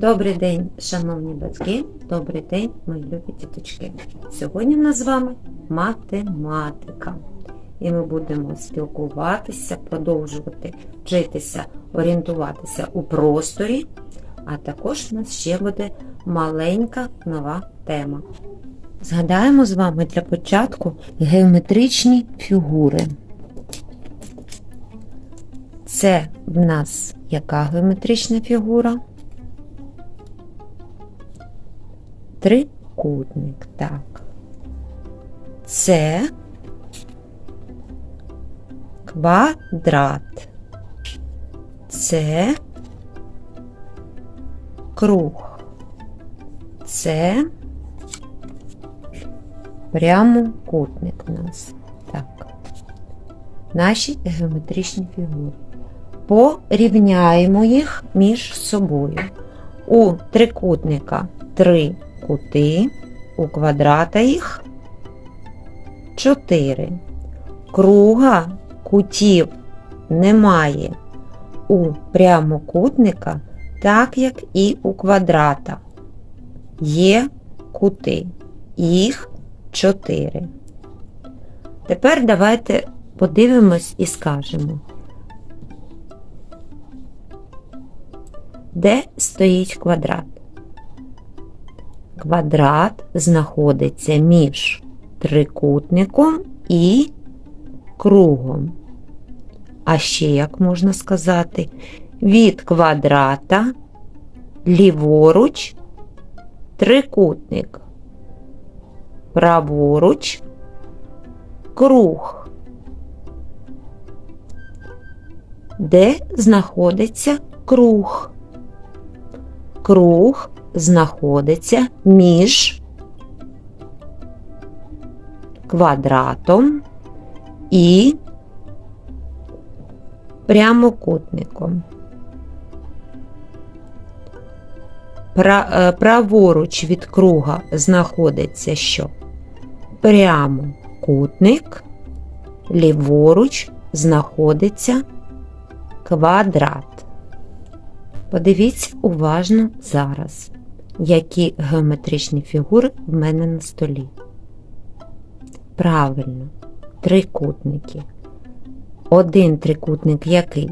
Добрий день, шановні батьки, добрий день, мої любі діточки. Сьогодні в нас з вами математика. І ми будемо спілкуватися, продовжувати вчитися, орієнтуватися у просторі, а також у нас ще буде маленька нова тема. Згадаємо з вами для початку геометричні фігури. Це в нас яка геометрична фігура? Трикутник, так. Це квадрат. Це круг. Це прямокутник у нас. Так. Наші геометричні фігури. Порівняємо їх між собою. У трикутника три кути, у квадрата їх 4. Круга кутів немає у прямокутника, так як і у квадрата. Є кути, їх 4. Тепер давайте подивимось і скажемо, де стоїть квадрат. Квадрат знаходиться між трикутником і кругом. А ще, як можна сказати, від квадрата ліворуч трикутник, праворуч круг, де знаходиться круг. Круг знаходиться між квадратом і прямокутником. Е, Праворуч від круга знаходиться що? Прямокутник, ліворуч знаходиться квадрат. Подивіться уважно зараз, які геометричні фігури в мене на столі. Правильно, трикутники. Один трикутник який?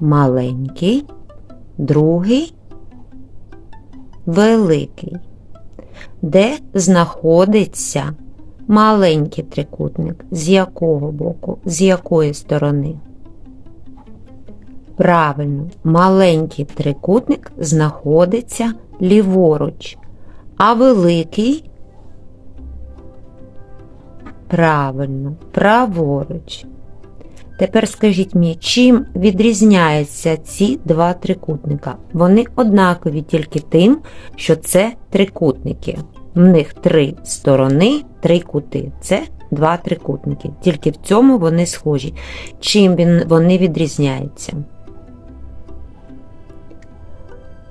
Маленький, другий великий. Де знаходиться маленький трикутник? З якого боку? З якої сторони? Правильно, маленький трикутник знаходиться ліворуч, а великий правильно, праворуч. Тепер скажіть мені, чим відрізняються ці два трикутника? Вони однакові тільки тим, що це трикутники. В них три сторони, три кути. Це два трикутники. Тільки в цьому вони схожі. Чим вони відрізняються?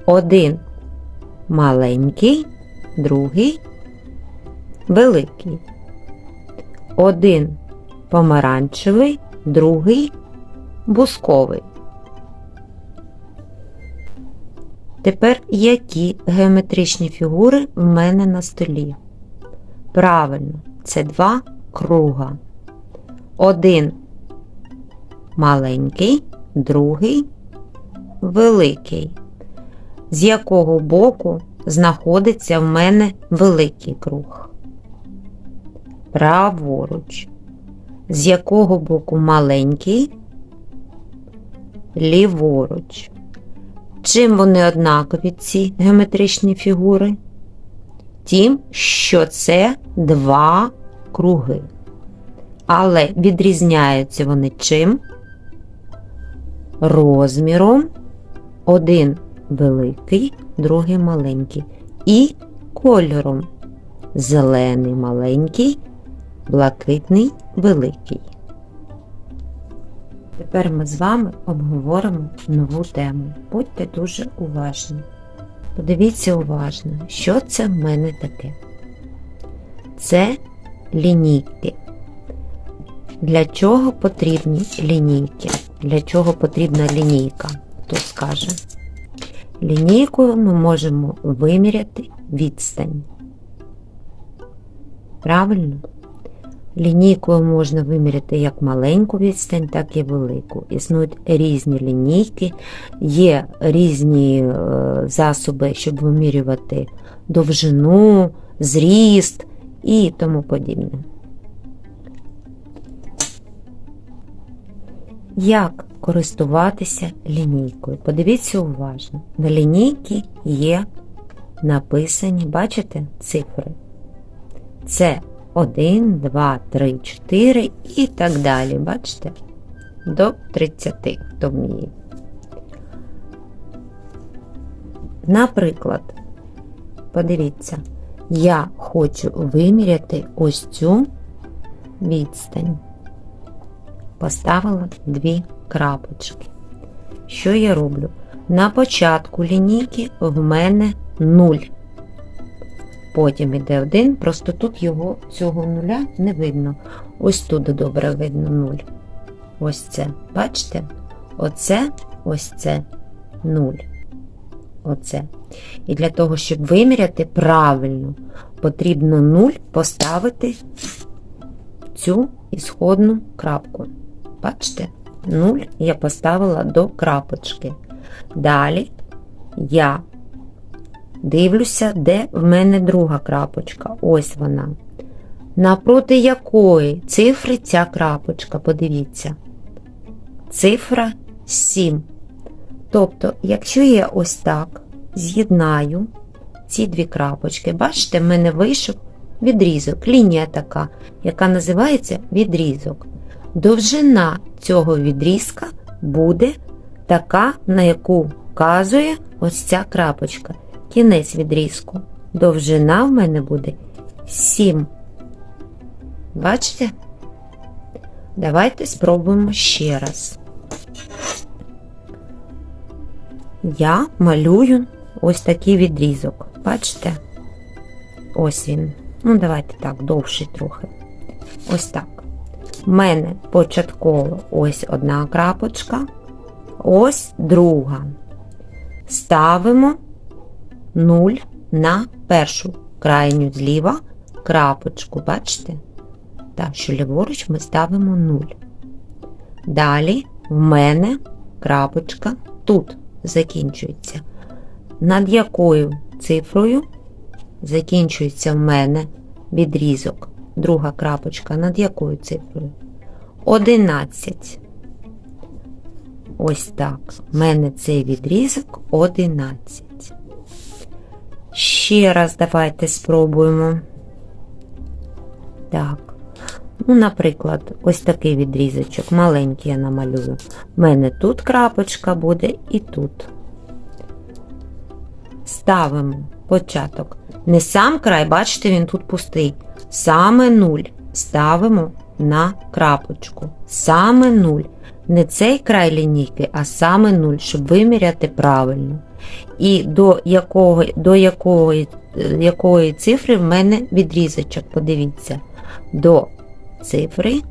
Один маленький, другий великий. Один помаранчевий, другий бусковий. Тепер які геометричні фігури в мене на столі? Правильно, це два круга. Один маленький, другий великий. З якого боку знаходиться в мене великий круг? Праворуч. З якого боку маленький? Ліворуч. Чим вони однакові, ці геометричні фігури? Тим, що це два круги. Але відрізняються вони чим? Розміром. Один великий, другий маленький. І кольором. Зелений маленький, блакитний великий. Тепер ми з вами обговоримо нову тему. Будьте дуже уважні. Подивіться уважно, що це в мене таке. Це лінійки. Для чого потрібні лінійки? Для чого потрібна лінійка? Хто скаже? Лінійкою ми можемо виміряти відстань. Правильно? Лінійкою можна виміряти як маленьку відстань, так і велику. Існують різні лінійки, є різні е, засоби, щоб вимірювати довжину, зріст і тому подібне. Як користуватися лінійкою? Подивіться уважно. На лінійці є написані, бачите, цифри. Це 1, 2, 3, 4 і так далі. Бачите? До 30, хто вміє. Наприклад, подивіться, я хочу виміряти ось цю відстань. Поставила дві крапочки. Що я роблю? На початку лінійки в мене 0. Потім іде 1, просто тут його цього нуля не видно. Ось тут добре видно 0. Ось це. Бачите? Оце, ось це 0. Оце. І для того, щоб виміряти правильно, потрібно 0 поставити цю ісходну крапку. Бачите? 0 я поставила до крапочки. Далі я дивлюся, де в мене друга крапочка. Ось вона. Напроти якої цифри ця крапочка, подивіться. Цифра 7. Тобто, якщо я ось так з'єднаю ці дві крапочки, бачите, в мене вийшов відрізок, лінія така, яка називається відрізок. Довжина цього відрізка буде така, на яку вказує ось ця крапочка. Кінець відрізку. Довжина в мене буде 7. Бачите? Давайте спробуємо ще раз. Я малюю ось такий відрізок. Бачите? Ось він. Ну, давайте так, довший трохи. Ось так. У мене початково ось одна крапочка, ось друга. Ставимо 0 на першу крайню зліва крапочку. Бачите? Так, що ліворуч ми ставимо 0. Далі в мене крапочка тут закінчується. Над якою цифрою закінчується в мене відрізок? Друга крапочка над якою цифрою? 11. Ось так. У мене цей відрізок 11. Ще раз давайте спробуємо. Так. Ну, наприклад, ось такий відрізочок, маленький я намалюю. У мене тут крапочка буде і тут. Ставимо початок. Не сам край, бачите, він тут пустий. Саме 0 ставимо на крапочку. Саме 0. Не цей край лінійки, а саме 0, щоб виміряти правильно. І до якого, до якої, якої цифри в мене відрізочок, подивіться, до цифри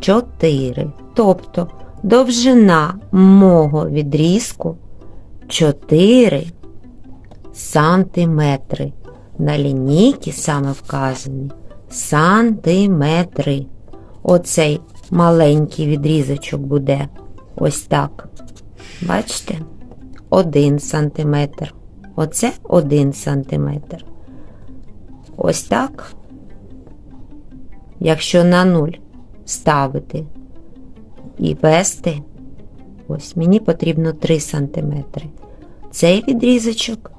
4. Тобто довжина мого відрізку 4 сантиметри. На лінійці саме вказані сантиметри. Оцей маленький відрізочок буде ось так. Бачите? 1 сантиметр. Оце 1 сантиметр. Ось так. Якщо на 0 ставити і вести, ось мені потрібно 3 сантиметри. Цей відрізочок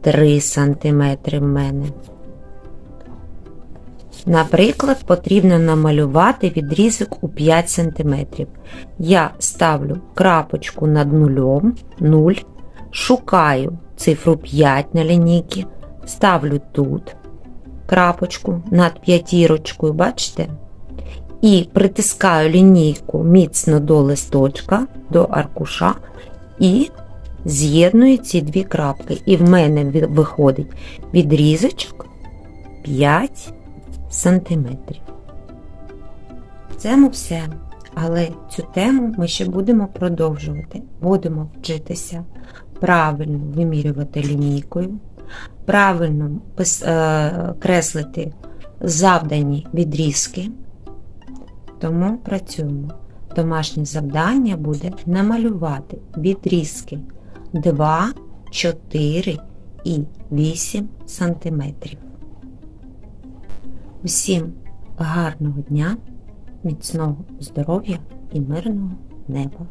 3 сантиметри в мене. Наприклад, потрібно намалювати відрізок у 5 см. Я ставлю крапочку над нульом, 0, шукаю цифру 5 на лінійці, ставлю тут крапочку над п'ятірочкою, бачите? І притискаю лінійку міцно до листочка, до аркуша, і з'єдную ці дві крапки. І в мене виходить відрізочок 5 сантиметрів. Це все. Але цю тему ми ще будемо продовжувати. Будемо вчитися правильно вимірювати лінійкою, правильно пис- е, креслити завдані відрізки. Тому працюємо. Домашнє завдання буде намалювати відрізки 2, 4 і 8 см. Усім гарного дня, міцного здоров'я і мирного неба!